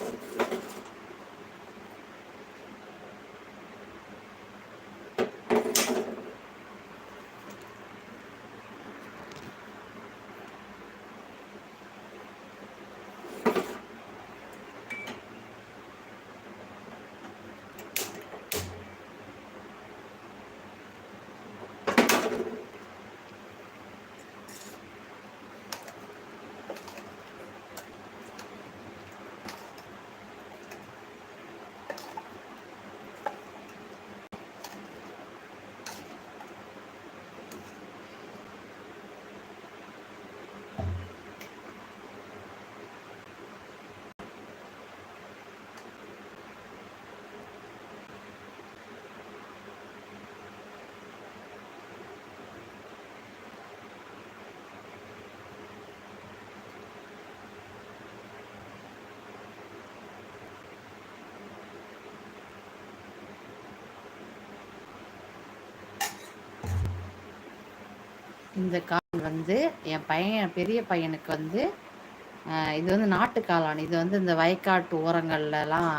you இந்த காளான் வந்து என் பையன் பெரிய பையனுக்கு வந்து இது வந்து நாட்டு காளான். இது வந்து இந்த வயக்காட்டு ஓரங்கள்லலாம்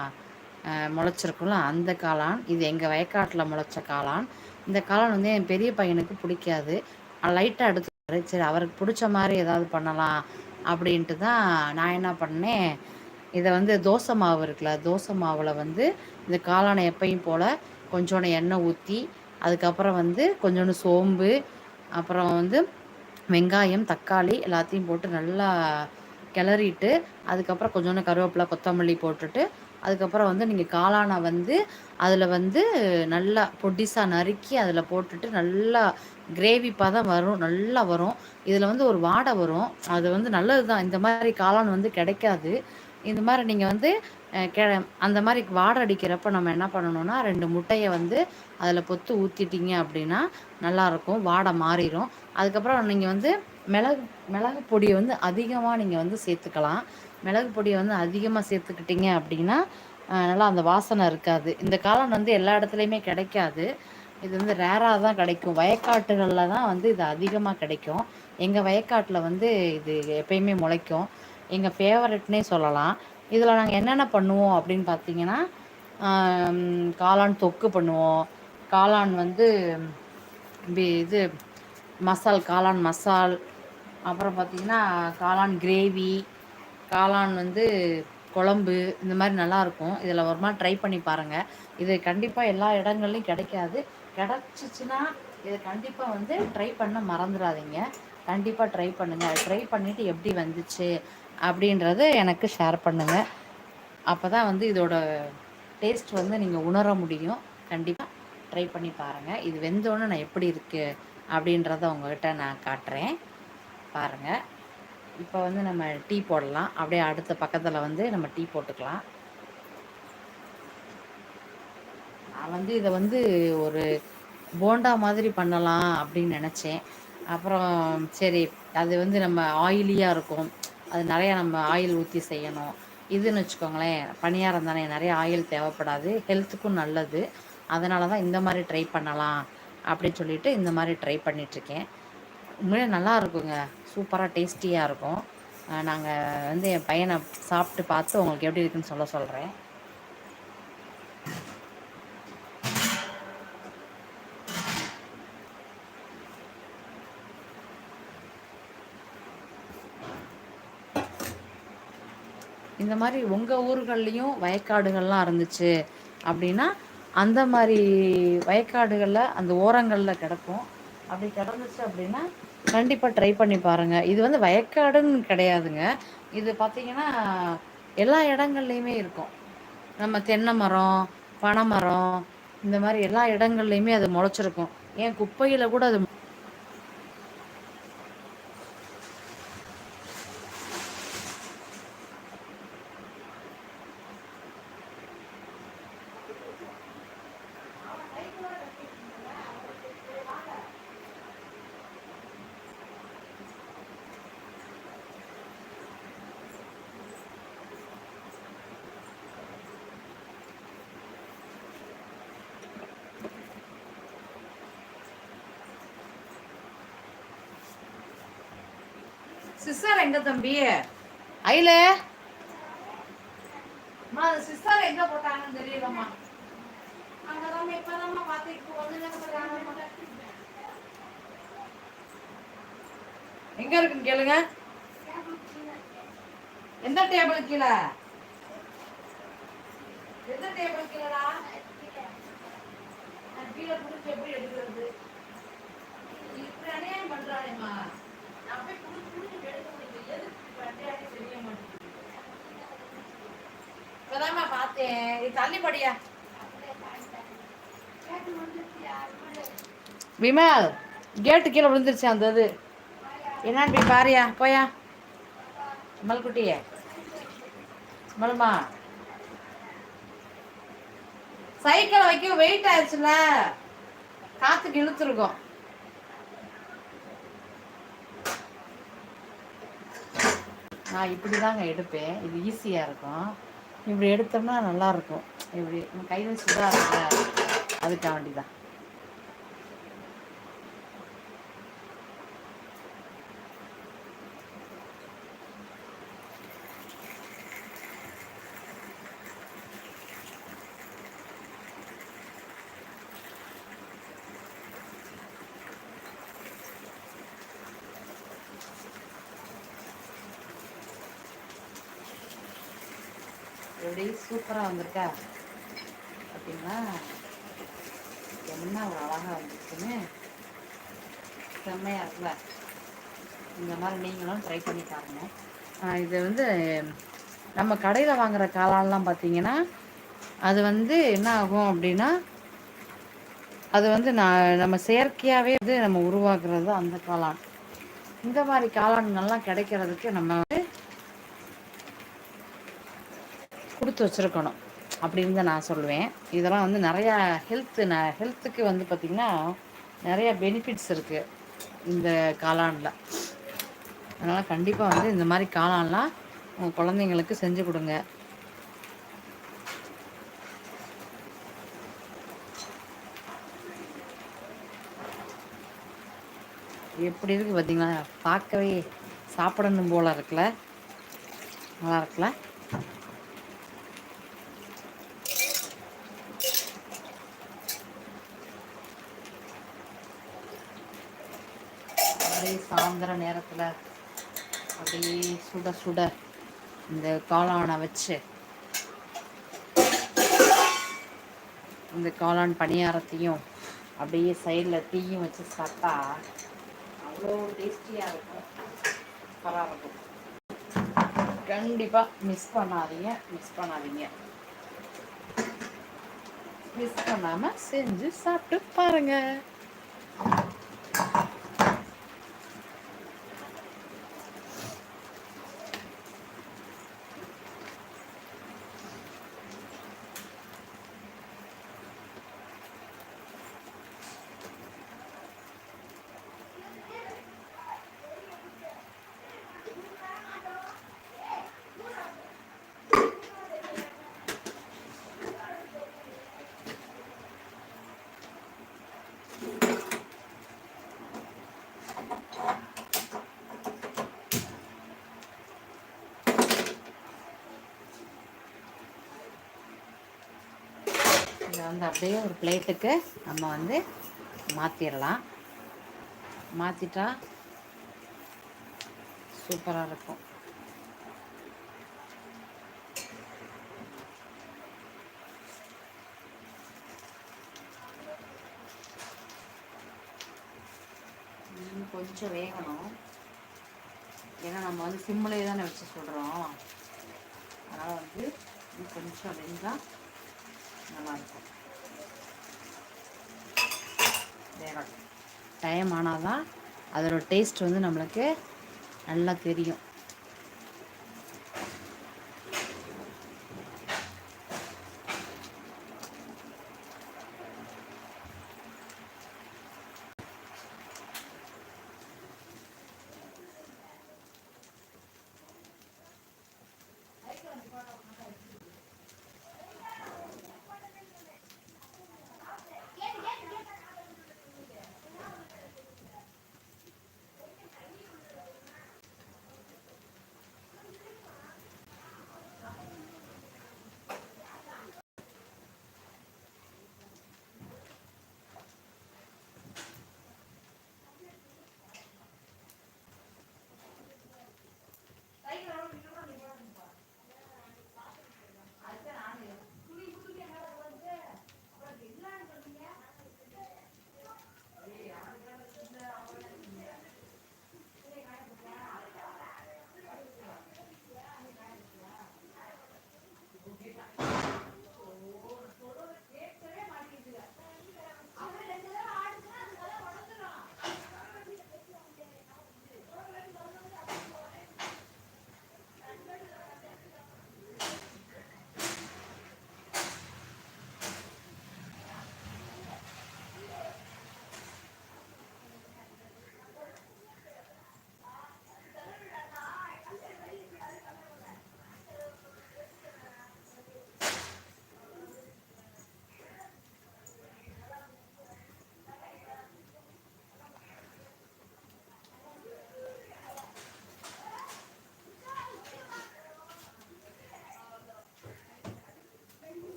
முளைச்சிருக்கும்ல அந்த காளான். இது எங்கள் வயக்காட்டில் முளைச்ச காளான். இந்த காளான் வந்து என் பெரிய பையனுக்கு பிடிக்காது. லைட்டாக எடுத்துக்காரு சரி அவருக்கு பிடிச்ச மாதிரி ஏதாவது பண்ணலாம் அப்படின்ட்டு தான் நான் என்ன பண்ணேன். இதை வந்து தோசை மாவு இருக்குல்ல தோசை மாவில் வந்து இந்த காளானை எப்பையும் போல் கொஞ்சோண்டு எண்ணெய் ஊற்றி அதுக்கப்புறம் வந்து கொஞ்சோண்டு சோம்பு அப்புறம் வந்து வெங்காயம் தக்காளி எல்லாத்தையும் போட்டு நல்லா கிளறிட்டு அதுக்கப்புறம் கொஞ்சோண்டு கருவேப்பிலை கொத்தமல்லி போட்டுட்டு அதுக்கப்புறம் வந்து நீங்கள் காளானை வந்து அதில் வந்து நல்லா பொடிசாக நறுக்கி அதில் போட்டுட்டு நல்லா கிரேவி பதம் வரும் நல்லா வரும். இதில் வந்து ஒரு வாடை வரும். அது வந்து நல்லது தான் இந்த மாதிரி காளான் வந்து கிடைக்காது. இந்த மாதிரி நீங்கள் வந்து கெ அந்த மாதிரி வாடை அடிக்கிறப்ப நம்ம என்ன பண்ணணும்னா ரெண்டு முட்டையை வந்து அதில் பொத்து ஊற்றிட்டீங்க அப்படின்னா நல்லாயிருக்கும் வாடை மாறிடும் அதுக்கப்புறம் நீங்கள் வந்து மிளகு மிளகு பொடியை வந்து அதிகமாக நீங்கள் வந்து சேர்த்துக்கலாம். மிளகு பொடியை வந்து அதிகமாக சேர்த்துக்கிட்டீங்க அப்படின்னா நல்லா அந்த வாசனை இருக்காது. இந்த காளான் வந்து எல்லா இடத்துலையுமே கிடைக்காது. இது வந்து ரேராக தான் கிடைக்கும். வயக்காட்டுகளில் தான் வந்து இது அதிகமாக கிடைக்கும். எங்கள் வயக்காட்டில் வந்து இது எப்பயுமே முளைக்கும். எங்கள் ஃபேவரட்னே சொல்லலாம். இதில் நாங்கள் என்னென்ன பண்ணுவோம் அப்படின்னு பார்த்தீங்கன்னா காளான் தொக்கு பண்ணுவோம். காளான் வந்து இது மசால் காளான் மசால் அப்புறம் பார்த்திங்கன்னா காளான் கிரேவி காளான் வந்து குழம்பு இந்த மாதிரி நல்லாயிருக்கும் இதில் ஒரு மாதிரி ட்ரை பண்ணி பாருங்கள் இது கண்டிப்பாக எல்லா இடங்கள்லையும் கிடைக்காது. கிடச்சிச்சின்னா இதை கண்டிப்பாக வந்து ட்ரை பண்ண மறந்துடாதீங்க. கண்டிப்பாக ட்ரை பண்ணுங்கள் ட்ரை பண்ணிவிட்டு எப்படி வந்துச்சு? அப்படின்றத எனக்கு ஷேர் பண்ணுங்கள் அப்போ தான் வந்து இதோட டேஸ்ட் வந்து நீங்கள் உணர முடியும். கண்டிப்பாக ட்ரை பண்ணி பாருங்கள் இது வெந்தோன்னு நான் எப்படி இருக்குது அப்படின்றத உங்கள்கிட்ட நான் காட்டுறேன். பாருங்கள் இப்போ வந்து நம்ம டீ போடலாம். அப்படியே அடுத்த பக்கத்தில் வந்து நம்ம டீ போட்டுக்கலாம். நான் வந்து இதை வந்து ஒரு போண்டா மாதிரி பண்ணலாம் அப்படின்னு நினச்சேன். அப்புறம் சரி அது வந்து நம்ம ஆயிலியாக இருக்கும். அது நிறையா நம்ம ஆயில் ஊற்றி செய்யணும். இதுன்னு வச்சுக்கோங்களேன் பணியாரம் தானே நிறைய ஆயில் தேவைப்படாது. ஹெல்த்துக்கும் நல்லது. அதனால தான் இந்த மாதிரி ட்ரை பண்ணலாம் அப்படின்னு சொல்லிட்டு இந்த மாதிரி ட்ரை பண்ணிகிட்ருக்கேன் உண்மையிலே நல்லா இருக்குங்க. சூப்பராக டேஸ்டியாக இருக்கும். நாங்கள் வந்து என் பையனை சாப்பிட்டு பார்த்து உங்களுக்கு எப்படி இருக்குன்னு சொல்ல சொல்கிறேன் இந்த மாதிரி உங்கள் ஊர்கள்லேயும் வயக்காடுகள்லாம் இருந்துச்சு அப்படின்னா அந்த மாதிரி வயக்காடுகளில் அந்த ஓரங்களில் கிடக்கும். அப்படி கிடந்துச்சு அப்படின்னா கண்டிப்பாக ட்ரை பண்ணி பாருங்கள் இது வந்து வயக்காடுன்னு கிடையாதுங்க. இது பார்த்திங்கன்னா எல்லா இடங்கள்லையுமே இருக்கும். நம்ம தென்னை மரம் பனை மரம் இந்த மாதிரி எல்லா இடங்கள்லையுமே அது முளைச்சிருக்கும். ஏன் குப்பையில் கூட அது சிஸ்டர் எங்க தம்பி? ஐல சிஸ்டர் எங்க போட்டாங்கன்னு தெரியலம்மா. அங்கதான் இப்பதாம்மா பார்த்துட்டு வந்து எங்க இருக்குன்னு கேளுங்க. எந்த டேபிள் கீழே? எந்த டேபிள் கீழடா? கீழே புடிச்சு எப்படி எடுக்கிறது? இப்படி அநியாயம் பண்றானேம்மா நான் போய் புடிச்சு புடிச்சு எடுக்க பார்த்தேன். இது தள்ளிப்படியா? விமல் கேட்டு கீழே விழுந்துருச்சு அந்த இது. என்னான்னு போய் பாரியா போயா? மல்குட்டியே மலுமா சைக்கிளை வைக்க வெயிட் ஆயிடுச்சுல. காத்துக்கு இழுத்துருக்கோம். நான் இப்படி தாங்க எடுப்பேன். இது ஈஸியாக இருக்கும். இப்படி எடுத்தோம்னா நல்லாயிருக்கும் இப்படி கையில் சுதா இருக்குல்ல அதுக்காக வேண்டி தான் சூப்பராக வந்திருக்கா. அப்படின்னா என்ன ஒரு அழகாக வந்துருக்குன்னு. செம்மையாக இருக்குல்ல? இந்த மாதிரி நீங்களும் ட்ரை பண்ணி பாருங்க. இது வந்து நம்ம கடையில் வாங்குற காளான்லாம் பார்த்தீங்கன்னா அது வந்து என்ன ஆகும் அப்படின்னா அது வந்து நான் நம்ம செயற்கையாகவே வந்து நம்ம உருவாக்குறது அந்த காளான். இந்த மாதிரி காளான்கள்லாம் கிடைக்கிறதுக்கு நம்ம வந்து கொடுத்து வச்சுருக்கணும் அப்படின்னு தான் நான் சொல்லுவேன். இதெல்லாம் வந்து நிறையா ஹெல்த்து ந ஹெல்த்துக்கு வந்து பார்த்திங்கன்னா நிறையா பெனிஃபிட்ஸ் இருக்குது இந்த காளானில். அதனால் கண்டிப்பாக வந்து இந்த மாதிரி காளான்லாம் உங்கள் குழந்தைங்களுக்கு செஞ்சு கொடுங்க. எப்படி இருக்குது பார்த்தீங்களா பார்க்கவே சாப்பிடணும் போல் இருக்குல்ல. நல்லா இருக்குல்ல அப்படியே சாயந்தர நேரத்தில் அப்படியே சுட சுட இந்த காளானை வச்சு இந்த காளான் பணியாரத்தையும் அப்படியே சைடில் தீயும் வச்சு சாப்பிட்டா அவ்வளோ டேஸ்டியாக இருக்கும். சூப்பராக இருக்கும். கண்டிப்பாக மிஸ் பண்ணாதீங்க மிஸ் பண்ணாதீங்க. மிஸ் பண்ணாமல் செஞ்சு சாப்பிட்டு பாருங்கள் இதை வந்து அப்படியே ஒரு பிளேட்டுக்கு நம்ம வந்து மாற்றிடலாம் மாற்றிட்டா சூப்பராக இருக்கும். கொஞ்சம் வேகணும். ஏன்னா நம்ம வந்து சிம்மிலே தானே வச்சு சொல்கிறோம் அதனால் வந்து கொஞ்சம் வெந்தால் நல்லாயிருக்கும். வேகணும் டைம் ஆனால் தான் அதோட டேஸ்ட் வந்து நம்மளுக்கு நல்லா தெரியும்.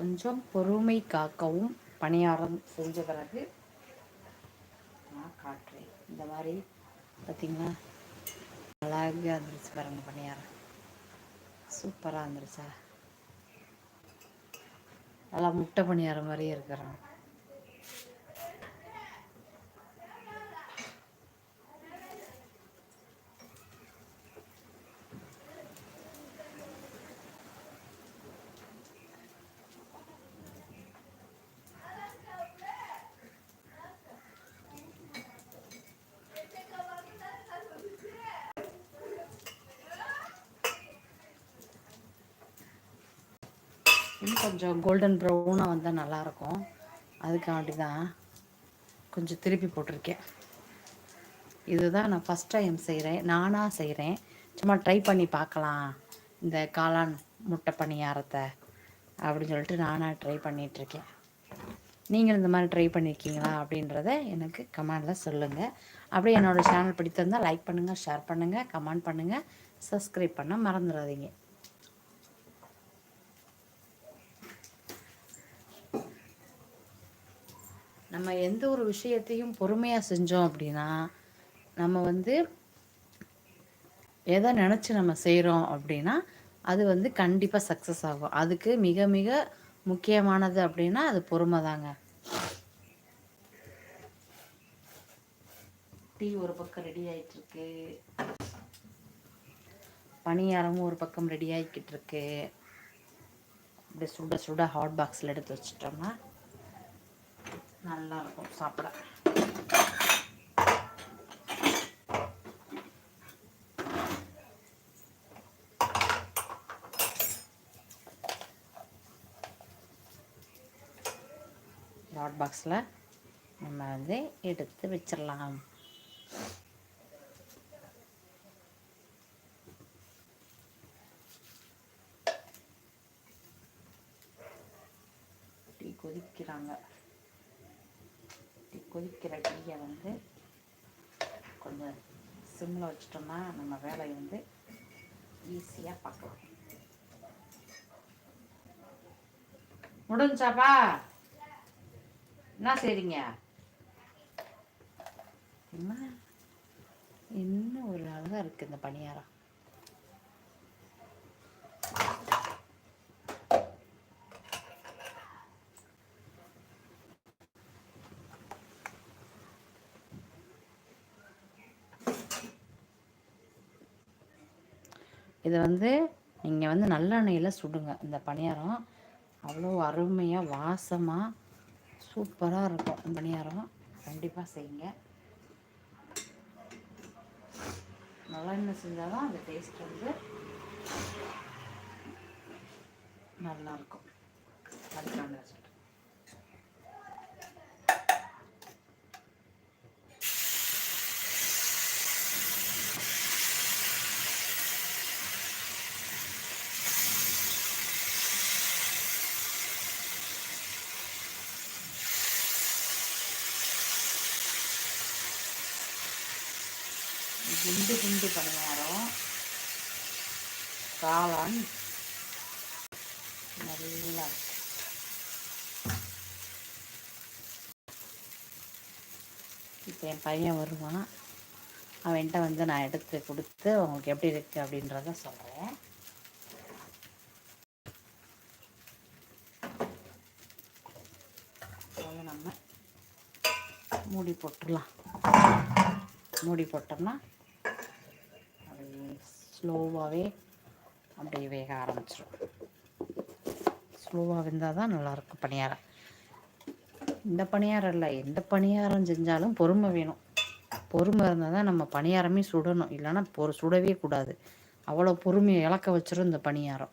கொஞ்சம் பொறுமை காக்கவும் பணியாரம் செஞ்ச பிறகு நான் காட்டுறேன். இந்த மாதிரி பார்த்திங்களா அழகாக இருந்துருச்சு பாருங்கள் பணியாரம். சூப்பராக இருந்துருச்சா நல்லா முட்டை பணியாரம் மாதிரியே இருக்கிறான். இன்னும் கொஞ்சம் கோல்டன் ப்ரௌனாக வந்தால் நல்லாயிருக்கும். அதுக்காண்டி தான் கொஞ்சம் திருப்பி போட்டிருக்கேன். இதுதான் நான் ஃபஸ்ட் டைம் செய்கிறேன் நானாக செய்கிறேன் சும்மா ட்ரை பண்ணி பார்க்கலாம். இந்த காளான் முட்டை பணியாரத்தை அப்படின்னு சொல்லிட்டு நானாக ட்ரை பண்ணிகிட்ருக்கேன் நீங்கள் இந்த மாதிரி ட்ரை பண்ணியிருக்கீங்களா அப்படின்றத எனக்கு கமெண்டில் சொல்லுங்கள் அப்படியே என்னோடய சேனல் பிடித்திருந்தால் லைக் பண்ணுங்கள் ஷேர் பண்ணுங்கள் கமெண்ட் பண்ணுங்கள் சப்ஸ்கிரைப் பண்ண மறந்துடாதீங்க. நம்ம எந்த ஒரு விஷயத்தையும் பொறுமையாக செஞ்சோம் அப்படின்னா நம்ம வந்து எதை நினச்சி நம்ம செய்கிறோம் அப்படின்னா அது வந்து கண்டிப்பாக சக்ஸஸ் ஆகும். அதுக்கு மிக மிக முக்கியமானது அப்படின்னா அது பொறுமை தாங்க. டீ ஒரு பக்கம் ரெடி ஆயிட்டுருக்கு. பணியாரமும் ஒரு பக்கம் ரெடி ஆகிக்கிட்டு இருக்கு இப்படி சுட சுட ஹாட் பாக்ஸில் எடுத்து வச்சிட்டோம்னா நல்லாயிருக்கும் சாப்பிட. ஹாட் பாக்ஸில் நம்ம வந்து எடுத்து வச்சிடலாம். டீ கொதிக்கிறாங்க. கொதிக்கிற டீயை வந்து கொஞ்சம் சிம்மில் வச்சிட்டோம்னா நம்ம வேலையை வந்து ஈஸியாக பார்க்கலாம். முடிஞ்சாப்பா? என்ன செய்றீங்க? என்ன? ஒரு அழகாக இருக்குது இந்த பணியாரம்? இதை வந்து நீங்கள் வந்து நல்லெண்ணெயில் சுடுங்க. இந்த பணியாரம் அவ்வளோ அருமையாக வாசமாக சூப்பராக இருக்கும். இந்த பணியாரம் கண்டிப்பாக செய்யுங்க. நல்லெண்ணெய் செஞ்சால் தான் அந்த டேஸ்ட் வந்து நல்லாயிருக்கும் அதுக்கான குண்டு குண்டு பணியாரம் காளான் நல்லா இப்போ என் பையன் வருவான். அவன்கிட்ட வந்து நான் எடுத்து கொடுத்து அவங்களுக்கு எப்படி இருக்குது அப்படின்றத சொல்கிறேன் நம்ம மூடி போட்டுடலாம். மூடி போட்டோம்னா ஸ்லோவாகவே அப்படியே வேக ஆரம்பிச்சிடும் ஸ்லோவாக வெந்தால் தான் நல்லாயிருக்கும் பணியாரம். இந்த பணியாரம் இல்லை எந்த பணியாரம் செஞ்சாலும் பொறுமை வேணும். பொறுமை இருந்தால் தான் நம்ம பணியாரமே சுடணும். இல்லைன்னா பொறு சுடவே கூடாது. அவ்வளோ பொறுமையை இழக்க வச்சிடும் இந்த பணியாரம்.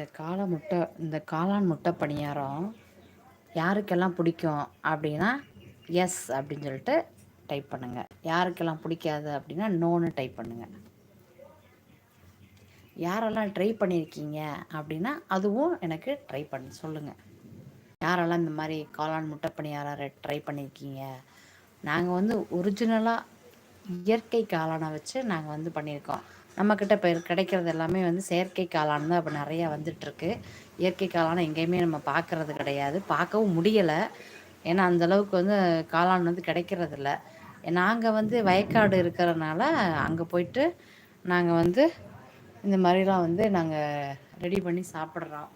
இந்த காளை முட்டை இந்த காளான் முட்டை பணியாரம் யாருக்கெல்லாம் பிடிக்கும் அப்படின்னா எஸ் அப்படின்னு சொல்லிட்டு டைப் பண்ணுங்கள் யாருக்கெல்லாம் பிடிக்காது அப்படின்னா நோன்னு டைப் பண்ணுங்கள் யாரெல்லாம் ட்ரை பண்ணியிருக்கீங்க அப்படின்னா அதுவும் எனக்கு ட்ரை பண்ண சொல்லுங்கள் யாரெல்லாம் இந்த மாதிரி காளான் முட்டை பணியாரை ட்ரை பண்ணியிருக்கீங்க நாங்கள் வந்து ஒரிஜினலாக இயற்கை காளானை வச்சு நாங்கள் வந்து பண்ணியிருக்கோம். நம்மக்கிட்ட இப்போ கிடைக்கிறது எல்லாமே வந்து செயற்கை காளான் தான் இப்போ நிறையா வந்துட்டுருக்கு. இயற்கை காளான் எங்கேயுமே நம்ம பார்க்குறது கிடையாது. பார்க்கவும் முடியலை. ஏன்னா அந்தளவுக்கு வந்து காளான் வந்து கிடைக்கிறதில்ல நாங்கள் வந்து வயக்காடு இருக்கிறனால அங்கே போயிட்டு நாங்கள் வந்து இந்த மாதிரிலாம் வந்து நாங்கள் ரெடி பண்ணி சாப்பிட்றோம்.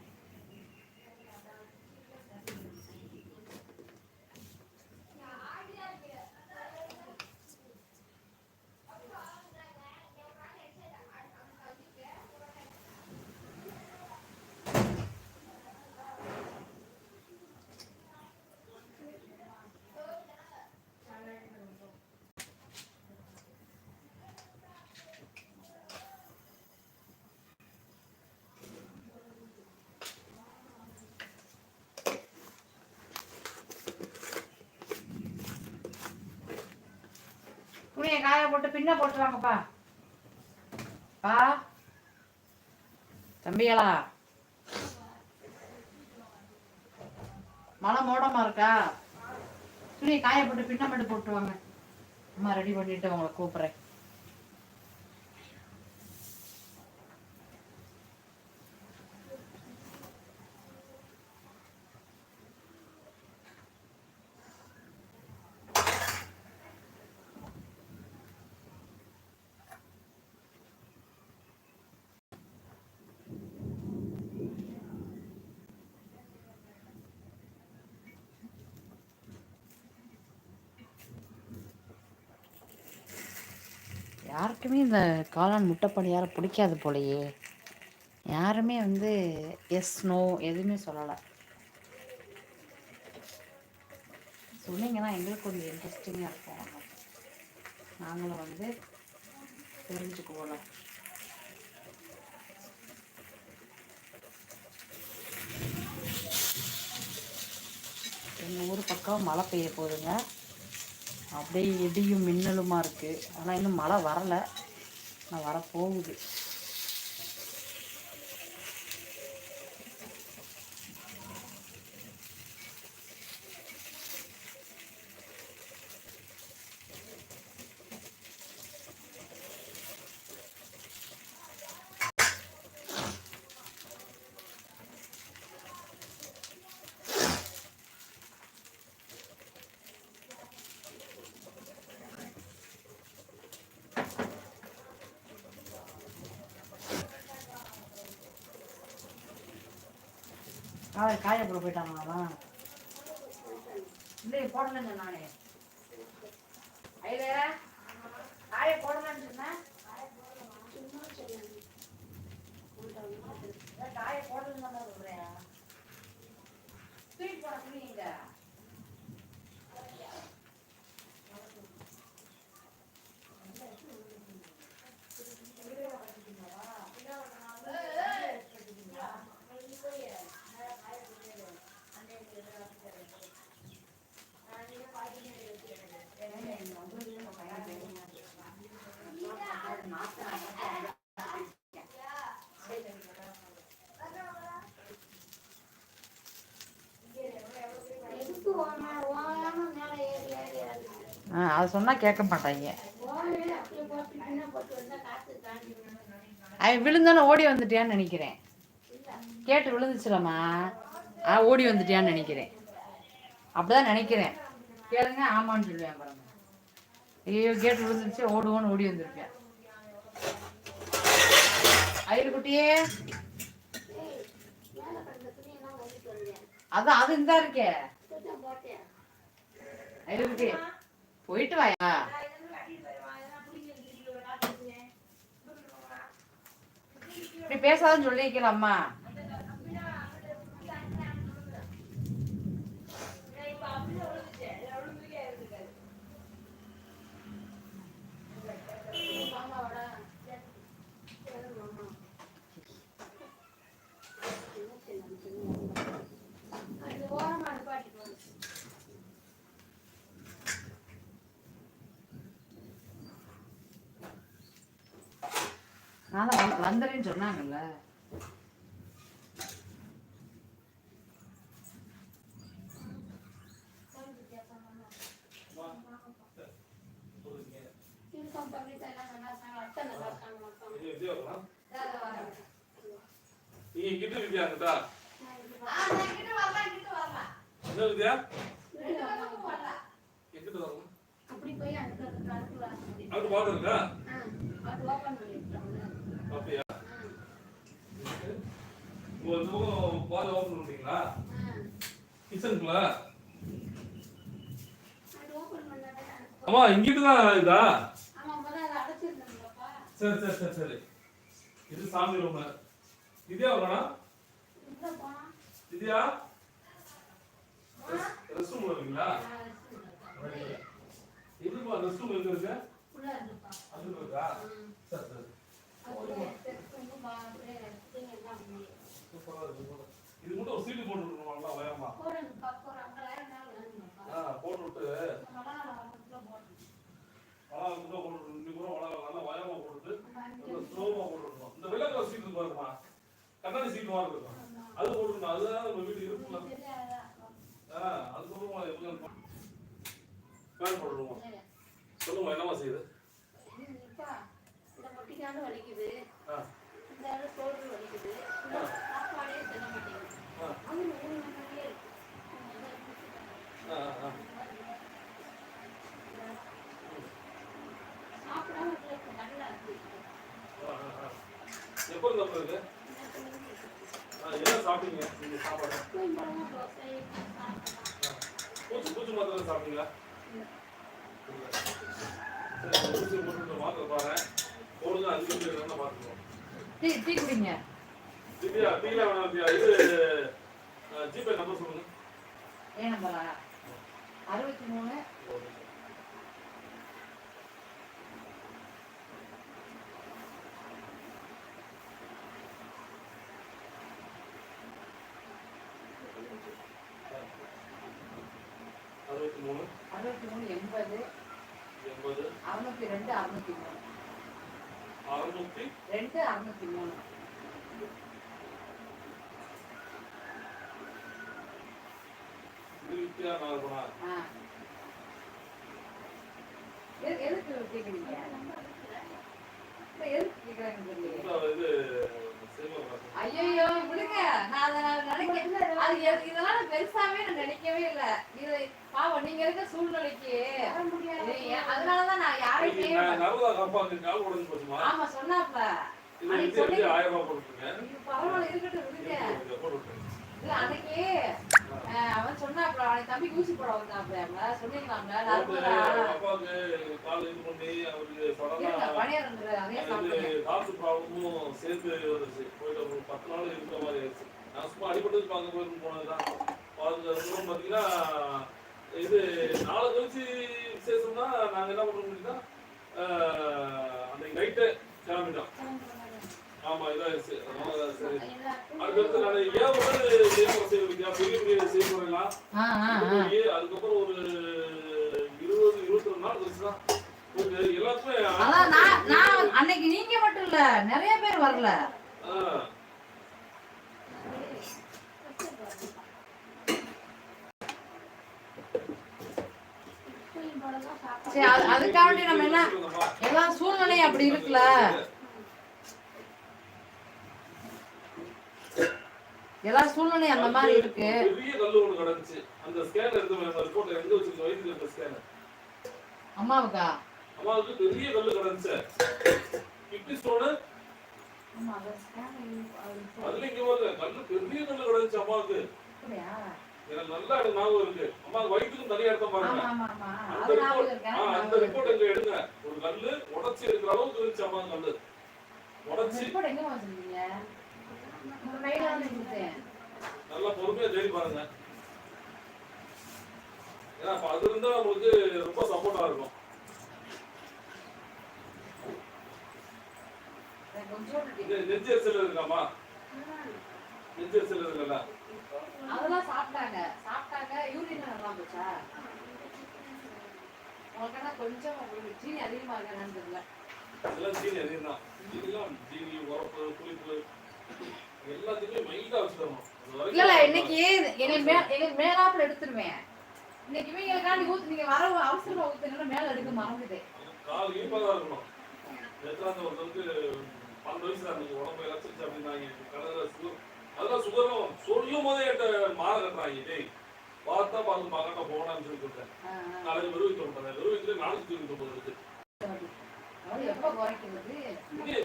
துணியை காய போட்டு பின்ன போட்டுருவாங்கப்பா. பா. தம்பிகளா மழை மோடமா இருக்கா? துணியை காய போட்டு பின்ன மட்டும் போட்டுருவாங்க. அம்மா ரெடி பண்ணிட்டு உங்களை கூப்பிடுறேன். யாருக்குமே இந்த காளான் முட்டை பணியாரம் பிடிக்காது போலையே. யாருமே வந்து எஸ் நோ எதுவுமே சொல்லலை. சொன்னீங்கன்னா எங்களுக்கு கொஞ்சம் இன்ட்ரெஸ்டிங்காக இருக்கும். நாங்களும் வந்து தெரிஞ்சுக்குவோம் எங்கள் ஊர் பக்கம் மழை பெய்ய போகுதுங்க. அப்படியே இடியும் மின்னலுமா இருக்குது ஆனால் இன்னும் மழை வரலை. நான் வரப்போகுது. காய காய போட போயிட்டாங்களா இல்லையே போடலங்க நானே. ஐயா காய போடலன்னு சொன்னேன் காய போடலன்னு தான் சொல்றேன் தூக்கி போட புரியுங்க அதை சொன்னால் கேட்க மாட்டாங்க. அவன் விழுந்தானே ஓடி வந்துட்டியான்னு நினைக்கிறேன். கேட்டு விழுந்துச்சுலம்மா. ஆ ஓடி வந்துட்டியான்னு நினைக்கிறேன். அப்படிதான் நினைக்கிறேன். கேளுங்க ஆமான்னு சொல்லுவேன் பாருங்க. ஐயோ கேட்டு விழுந்துருச்சு ஓடுவோன்னு ஓடி வந்திருப்பேன் குட்டியே. அதான் அது இந்த இருக்கே. குட்டி. போயிட்டு வாயா. இப்படி பேசாதன்னு சொல்லிக்கலாம்மா நான் தான் வந்து- வந்துடுறேன்னு சொன்னாங்கல்ல நீ கிட்ட வித்யா கிட்டா என்ன வித்யா எங்கிட்ட வரணும் அங்கிட்டு பாத்து இருக்கா அப்படியா உங்க இந்த பக்கம் பால் ஓப்பன் பண்ணுறீங்களா கிச்சனுக்குள்ள? அம்மா இங்கிட்டு தான் இதா சரி சரி சரி சரி. இது சாமி ரூம் இதே வரா இதயா ரெஸ்ட் ரூம் இருக்கீங்களா? இதுப்பா ரெஸ்ட் ரூம் எங்க இருக்கு? அது இருக்கா? சரி சரி. சூப்பரா இருக்கு. ஒரு சீட்டு போட்டு விட்டுருவோம் நல்லா வேகமா. ஆ போட்டு விட்டு வளா கூட போட்டு இன்னைக்கு கூட வளா நல்லா வேகமா போட்டுட்டு ஸ்லோவா போட்டு விடணும் இந்த வெள்ளை கலர் சீட் இருக்கு பாருமா கண்ணாடி சீட் மாதிரி இருக்கும் அது போட்டுருணும் அதுதான் நம்ம வீட்டுக்கு இருக்குல்ல ஆ அது சொல்லுமா எப்படி பேன் போட்டுருவோம் என்னமா செய்யுது? வலிக்குது. இந்த வலிக்குது சாப்பாடே தின மாட்டேங்குது ஆ அது மூணு மணியே இருக்கு ஆ ஆ சாப்பிடாம இருக்கு, நல்லா இருக்கு ஆ, ஆ, ஆ. எப்போ இருந்து அப்போ இருக்கு ஆ, என்ன சாப்பிட்டீங்க நீங்க சாப்பாடு குழம்பு தோசை சாப்பிடலாம் சாப்பிட்டீங்களா இல்ல. சரி பூச்சி போட்டு மாத்திரை டீ டீ குடிங்க திவ்யா டீல வேணாம் திவ்யா இது ஆ, ஜிபே நம்பர் சொல்லுங்க ஏன் நம்பரா அறுபத்தி மூணு அறுபத்தி மூணு அறுபத்தி மூணு எண்பது. எண்பது. அறுநூத்தி ரெண்டு அறுநூத்தி மூணு. அறுநூத்தி? ரெண்டு அறுநூத்தி மூணு. எதுக்கு கேட்குறீங்க எதுக்கு கேட்குறாங்கன்னு தெரியல இது சில்வர் காசு ஐயோ விடுங்க. நான் அதை நான் நினைக்க அது இதெல்லாம் நான் பெருசாவே நான் நினைக்கவே இல்ல. இது பாவம் நீங்க இருக்க சூழ்நிலைக்கு. அதனாலதான் நான் யாரையும் ஆமா சொன்னாப்ல. இது அன்னைக்கு பரவாயில்ல இருக்கட்டும் விடுங்க. இல்ல அன்னைக்கு அவன் சொன்னாப்ல அவன் தம்பி ஊசி போட வந்தாப்ல பண்ணி சாப்பிடுங்க காசு சேர்த்து போயிட்டு பத்து நாள் இருக்கிற மாதிரி ஆயிடுச்சு. நான் சும்மா அடிபட்டு பார்க்க போயிருந்து போனதுதான். அது அதுக்கப்புறம் பார்த்தீங்கன்னா இது நாளை கழிச்சு விசேஷம்னா நாங்கள் என்ன அப்படின்னா ஆஹ், அன்னைக்கு நைட்டு கிளம்பிட்டோம். ஆமா அதனால சரி. அதுக்கப்புறம் ஒரு இருபது இருபத்தி ரெண்டு நாள் கழிச்சு தான். அன்னைக்கு நீங்க மட்டும் இல்ல நிறைய பேர் வரல. சரி அது- அதுக்காண்டி நம்ம என்ன எல்லாம் சூழ்நிலை அப்படி இருக்குல்ல? எல்லா சூழ்நிலை அந்த மாதிரி இருக்கு. பெரிய கல்லு ஒண்ணு கிடந்துச்சு. அந்த ஸ்கேன் எடுத்து ரிப்போர்ட் எங்க வச்சிருக்க வயிற்றுல இருக்க ஸ்கேன் அம்மாவுக்கா? அம்மாவுக்கு பெரிய கல்லு கிடந்துச்சு. கிட்னி ஸ்டோனு அதுல இங்க வருது கல்லு பெரிய கல்லு கிடந்துச்சு அம்மாவுக்கு? எனக்கு நல்லா ஞாபகம் இருக்கு. அம்மாவுக்கு வயிற்றுக்கும் தனியா எடுத்த பாருங்க. அந்த ரிப்போர்ட் அந்த. எங்க எடுங்க. ஒரு கல்லு உடைச்சு இருக்கிற அளவுக்கு இருந்துச்சு அம்மா கல்லு. அந்த உடைச்சு நல்லா பொறுமையா தேடி பாருங்க. ஏன்னா அது இருந்தா உங்களுக்கு ரொம்ப சப்போர்ட்டா இருக்கும். இருக்குல்ல அதெல்லாம் சாப்பிட்டாங்க. சாப்பிட்டாங்க. யூரின் நல்லா போச்சா? உங்களுக்கு என்ன கொஞ்சம் உங்களுக்கு அதிகமா இருக்கான்னு தெரியல. எல்லாம் ஜீனி அதிகம் தான் ஜீனி உரப்பு புளிப்பு இல்ல இல்ல இன்னைக்கு எங்களுக்கு மேலாப்புல எடுத்துருவேன் இன்னைக்கு இவங்களுக்காண்டி ஊத்து நீங்க வர அவசரமா ஊத்துனால மேல எடுக்க மறந்துட்டேன். கால் ஈப்பா தான் இருக்கணும். நேற்று ஒருத்தருக்கு பன்னெண்டு வயசுல இருந்துச்சு உடம்பு இழைச்சிருச்சு அப்படின்னாங்க. கடவுள சுகர் அதெல்லாம் சுகரும் சொல்லும் போதே என்கிட்ட மாற கட்டுறாங்க. டேய் பார்த்தா பார்த்து பார்க்கட்டா போனான்னு சொல்லி கொடுத்தேன் நாளைக்கு வெறும் வைக்க விட்டேன் வெறும் வைக்கல நாளைக்கு தூக்கி போகுது எப்ப குறைக்கிறது? இது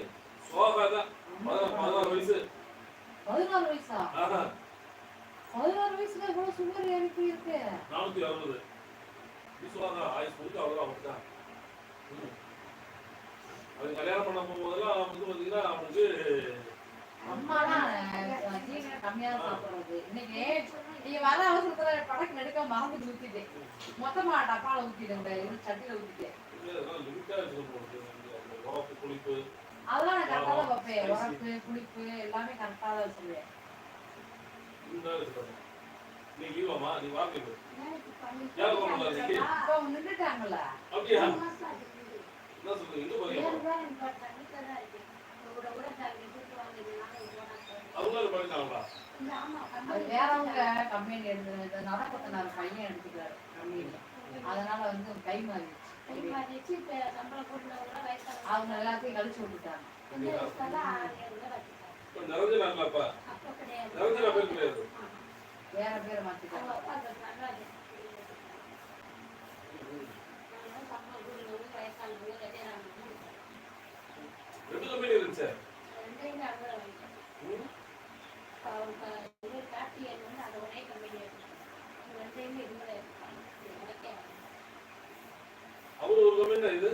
சோகா தான். பதினாறு வயசு. பதினாறு வயசா? பதினாறு வயசுல இவ்வளவு சுகர் ஏறி போயிருக்கு நானூத்தி அறுபது. விஸ்வாங்க ஆயுஸ் கொடுத்து கல்யாணம் பண்ண போகும்போதெல்லாம் பார்த்தீங்கன்னா அவனுக்கு கம்மியா சாப்பிடுறது. இன்னைக்கு நீங்க வர அவசரத்துல படக்கு எடுக்க மறந்துட்டு ஊத்திட்டேன். மொத்தமா டப்பால ஊத்திட்டேன் சட்டியில ஊத்திட்டேன். இதெல்லாம் அதெல்லாம் நான் கரெக்டா தான் வைப்பேன் உரப்பு புளிப்பு எல்லாமே கரெக்டா தான் வச்சிருவேன் நீ ஈவாமா நீ வாக்கு எனக்கு பண்ணி யார் கொண்டு இன்னைக்கு இப்போ நின்றுட்டாங்கல்ல? அப்படியா. என்ன சொல்றீங்க? எங்க போறீங்க வேறவங்க கம்பெனி எடுத்து நடப்பத்தினார் பையன் எடுத்துக்கிறாரு கம்பெனில அதனால வந்து கை மாறிடுச்சு. அவங்க எல்லாத்தையும் கழிச்சு விட்டுட்டாங்க. வேற பேர் மாத்திட்டாங்க. ரெண்டு கம்பெனி இருந்துச்சு ரெண்டையுமே அங்கே வாங்கிட்டேன். ம். அவங்க இது கார்த்திகேயன் வந்து அது ஒரே கம்பெனி எடுத்துட்டாங்க. ரெண்டையுமே இதுல எடுத்துட்டாங்க. இது எனக்கே ஆகும். அவரு என்ன கம்பெனி தான் இது